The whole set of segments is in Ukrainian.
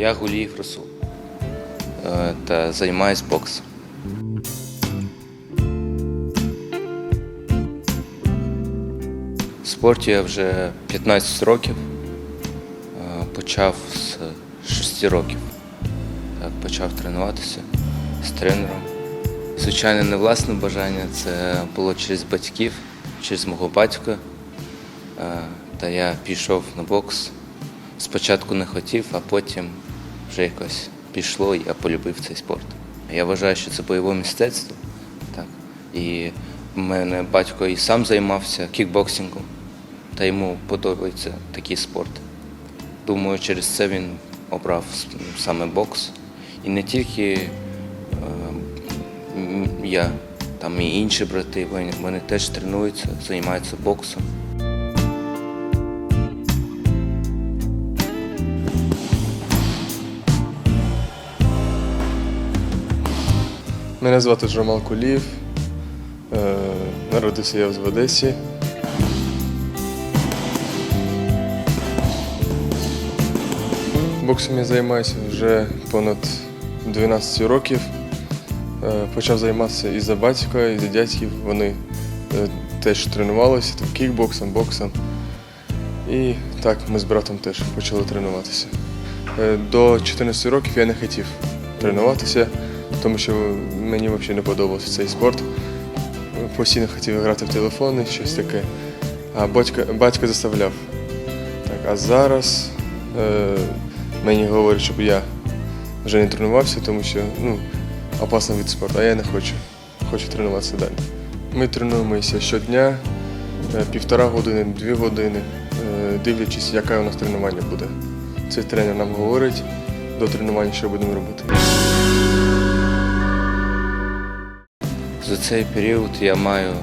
Я Гуліїв Расул е, та займаюсь боксом. В спорті я вже 15 років. Е, Почав з 6 років. Так, почав тренуватися з тренером. Звичайно, не власне бажання, це було через батьків, через мого батька. Е, Та я пішов на бокс. Спочатку не хотів, а потім вже якось пішло, я полюбив цей спорт. Я вважаю, що це бойове мистецтво. Так. І в мене батько і сам займався кікбоксингом, та йому подобається такий спорт. Думаю, через це він обрав саме бокс. І не тільки е, я, там і інші брати, вони, вони теж тренуються, займаються боксом. Мене звати Джамал Кулієв. Е, Народився я в Одесі. Боксом я займаюся вже понад 12 років. Е, Почав займатися і за батька, і за дядьків. Вони е, теж тренувалися там, кікбоксом, боксом. І так, ми з братом теж почали тренуватися. До 14 років я не хотів тренуватися, тому що мені взагалі не подобався цей спорт. Постійно хотів грати в телефони, щось таке. А батько, батько заставляв. Так, а зараз е, мені говорять, щоб я вже не тренувався, тому що ну, опасний від спорту, а я не хочу. Хочу тренуватися далі. Ми тренуємося щодня, е, півтора години, дві години, е, дивлячись, яке у нас тренування буде. Цей тренер нам говорить до тренування, що будемо робити. За цей період я маю,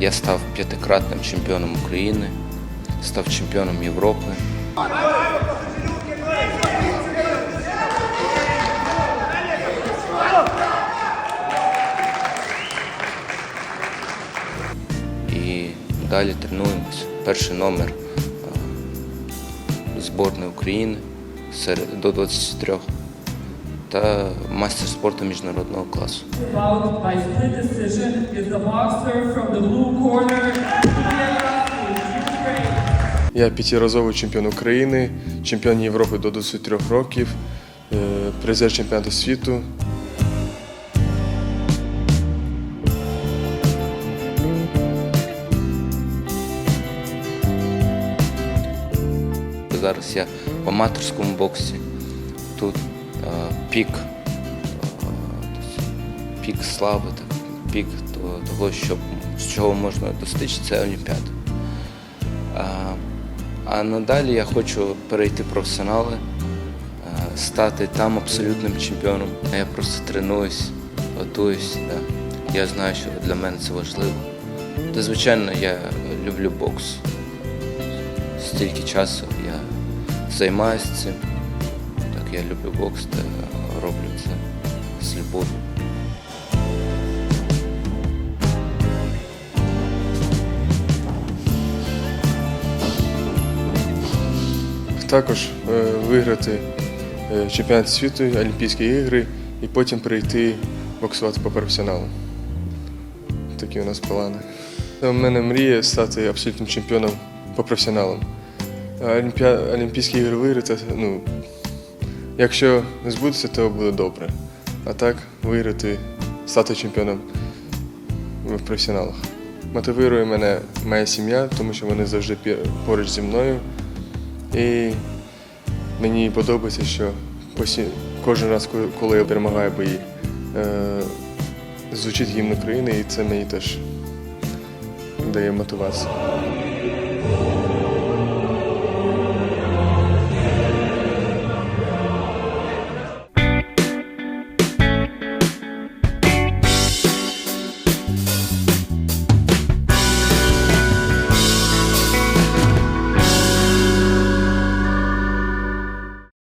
я став п'ятикратним чемпіоном України, став чемпіоном Європи. І далі тренуємося. Перший номер е, зборної України до 23 та мастер спорту міжнародного класу. Я п'ятиразовий чемпіон України, чемпіон Європи до 23 років, е, призер чемпіонату світу. Зараз я в аматорському боксі. Тут пік, е, пік слави, так, пік того, що, з чого можна достичь, це Олімпіада. А, а надалі я хочу перейти в професіонали, е, стати там абсолютним чемпіоном. Я просто тренуюсь, готуюсь. Да. Я знаю, що для мене це важливо. Та, звичайно, я люблю бокс стільки часу я займаюся цим. Так я люблю бокс та з. Також е, виграти е, чемпіонат світу, Олімпійські ігри і потім прийти боксувати по професіоналу. Такі у нас плани. У мене мрія стати абсолютним чемпіоном по професіоналам. А Олімпіа... Олімпійські ігри виграти, ну, якщо збудеться, то буде добре. А так виграти, стати чемпіоном в професіоналах. Мотивує мене моя сім'я, тому що вони завжди поруч зі мною. І мені подобається, що кожен раз, коли- я перемагаю бої, е... звучить гімн України, і це мені теж дає мотивацію.